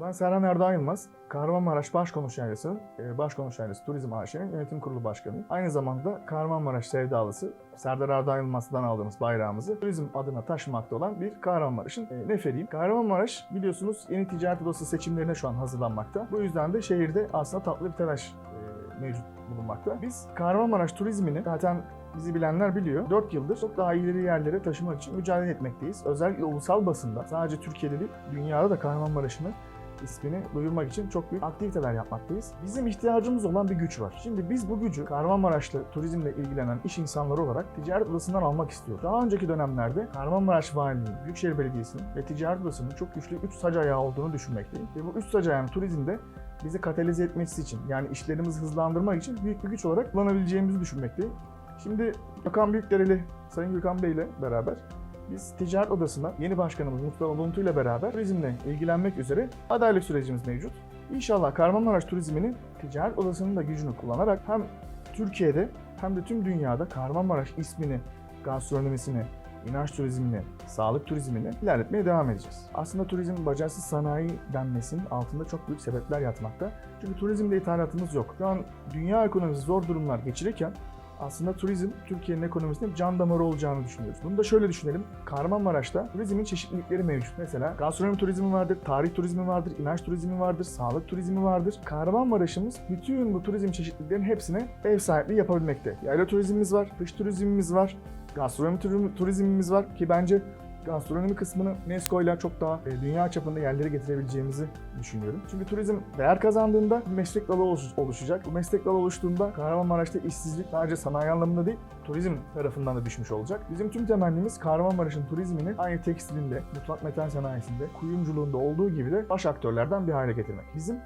Ben Serhan Erdoğan Yılmaz, Kahramanmaraş Başkonuşaylısı, e, Başkonuşaylısı Turizm AŞ'nin yönetim kurulu başkanıyım. Aynı zamanda Kahramanmaraş sevdalısı Serdar Erdoğan Yılmaz'dan aldığımız bayrağımızı turizm adına taşımakta olan bir Kahramanmaraş'ın e, neferiyim. Kahramanmaraş biliyorsunuz yeni ticaret odası seçimlerine şu an hazırlanmakta. Bu yüzden de şehirde aslında tatlı bir telaş e, mevcut bulunmakta. Biz Kahramanmaraş turizmini zaten bizi bilenler biliyor. 4 yıldır çok daha ileri yerlere taşımak için mücadele etmekteyiz. Özellikle ulusal basında sadece Türkiye'de değil dünyada da Kahramanmaraş'ını ismini duyurmak için çok büyük aktiviteler yapmaktayız. Bizim ihtiyacımız olan bir güç var. Şimdi biz bu gücü Kahramanmaraş'ta turizmle ilgilenen iş insanları olarak ticaret odasından almak istiyoruz. Daha önceki dönemlerde Kahramanmaraş Valiliği, Büyükşehir Belediyesi'nin ve ticaret odasının çok güçlü 3 sac ayağı olduğunu düşünmekteyim. Ve bu 3 sac ayağın turizmde bizi katalize etmesi için yani işlerimizi hızlandırmak için büyük bir güç olarak kullanabileceğimizi düşünmekteyim. Şimdi Gökhan Büyükdereli, Sayın Gökhan Bey ile beraber biz ticaret odasına yeni başkanımız Mustafa Buluntu ile beraber turizmle ilgilenmek üzere adaylık sürecimiz mevcut. İnşallah Kahramanmaraş turizminin ticaret odasının da gücünü kullanarak hem Türkiye'de hem de tüm dünyada Kahramanmaraş ismini, gastronomisini, inanç turizmini, sağlık turizmini ilerletmeye devam edeceğiz. Aslında turizm bacasız sanayi denmesinin altında çok büyük sebepler yatmakta. Çünkü turizmde ithalatımız yok. Şu an dünya ekonomisi zor durumlar geçirirken aslında turizm Türkiye'nin ekonomisinin can damarı olacağını düşünüyoruz. Bunu da şöyle düşünelim. Kahramanmaraş'ta turizmin çeşitlilikleri mevcut. Mesela gastronomi turizmi vardır, tarih turizmi vardır, inanç turizmi vardır, sağlık turizmi vardır. Kahramanmaraş'ımız bütün bu turizm çeşitliliklerinin hepsine ev sahipliği yapabilmekte. Yayla turizmimiz var, dış turizmimiz var, gastronomi turizm- turizmimiz var ki bence gastronomi kısmını UNESCO ile çok daha e, dünya çapında yerlere getirebileceğimizi düşünüyorum. Çünkü turizm değer kazandığında meslek dalı oluş- oluşacak. Bu meslek dalı oluştuğunda Kahramanmaraş'ta işsizlik sadece sanayi anlamında değil, turizm tarafından da düşmüş olacak. Bizim tüm temennimiz Kahramanmaraş'ın turizmini aynı tekstilinde, mutfak metal sanayisinde, kuyumculuğunda olduğu gibi de baş aktörlerden bir hale getirmek. Bizim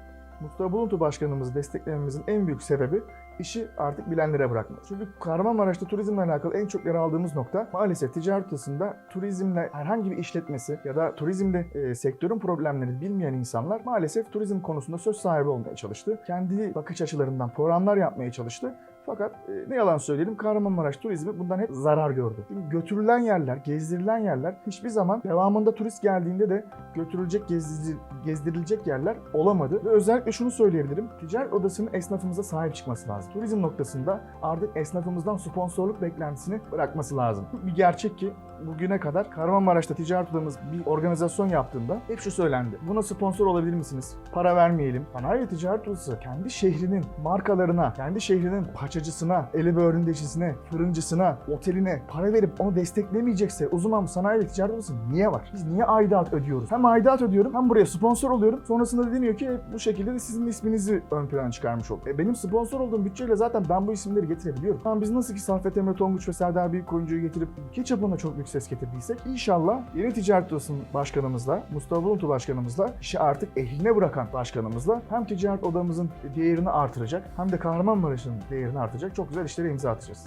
Mustafa Buluntu Başkanımızı desteklememizin en büyük sebebi işi artık bilenlere bırakmak. Çünkü Kahramanmaraş'ta turizmle alakalı en çok yer aldığımız nokta maalesef ticaret odasında turizmle herhangi bir işletmesi ya da turizmde e, sektörün problemlerini bilmeyen insanlar maalesef turizm konusunda söz sahibi olmaya çalıştı. Kendi bakış açılarından programlar yapmaya çalıştı. Fakat e, ne yalan söyleyelim Kahramanmaraş turizmi bundan hep zarar gördü. Çünkü götürülen yerler, gezdirilen yerler hiçbir zaman devamında turist geldiğinde de götürülecek, gezdir- gezdirilecek yerler olamadı. Ve özellikle şunu söyleyebilirim. Ticaret odasının esnafımıza sahip çıkması lazım. Turizm noktasında artık esnafımızdan sponsorluk beklentisini bırakması lazım. Bir gerçek ki bugüne kadar Kahramanmaraş'ta ticaret odamız bir organizasyon yaptığında hep şu söylendi. Buna sponsor olabilir misiniz? Para vermeyelim. Sanayi ve ticaret odası kendi şehrinin markalarına, kendi şehrinin paçacısına, eli böğründeşisine, fırıncısına, oteline para verip onu desteklemeyecekse o zaman sanayi ve ticaret odası niye var? Biz niye aidat ödüyoruz? Hem aidat ödüyorum hem buraya sponsor oluyorum. Sonrasında da deniyor ki "E, bu şekilde de sizin isminizi ön plana çıkarmış olduk. E, benim sponsor olduğum bütçeyle zaten ben bu isimleri getirebiliyorum. Ama biz nasıl ki Saffet Emre Tonguç ve Serdar Büyükkoyuncu'yu getirip ülke çapında çok büyük ses getirdiysek inşallah yeni ticaret odasının başkanımızla, Mustafa Buluntu başkanımızla işi artık ehline bırakan başkanımızla hem ticaret odamızın değerini artıracak hem de Kahramanmaraş'ın değerini artıracak çok güzel işlere imza atacağız.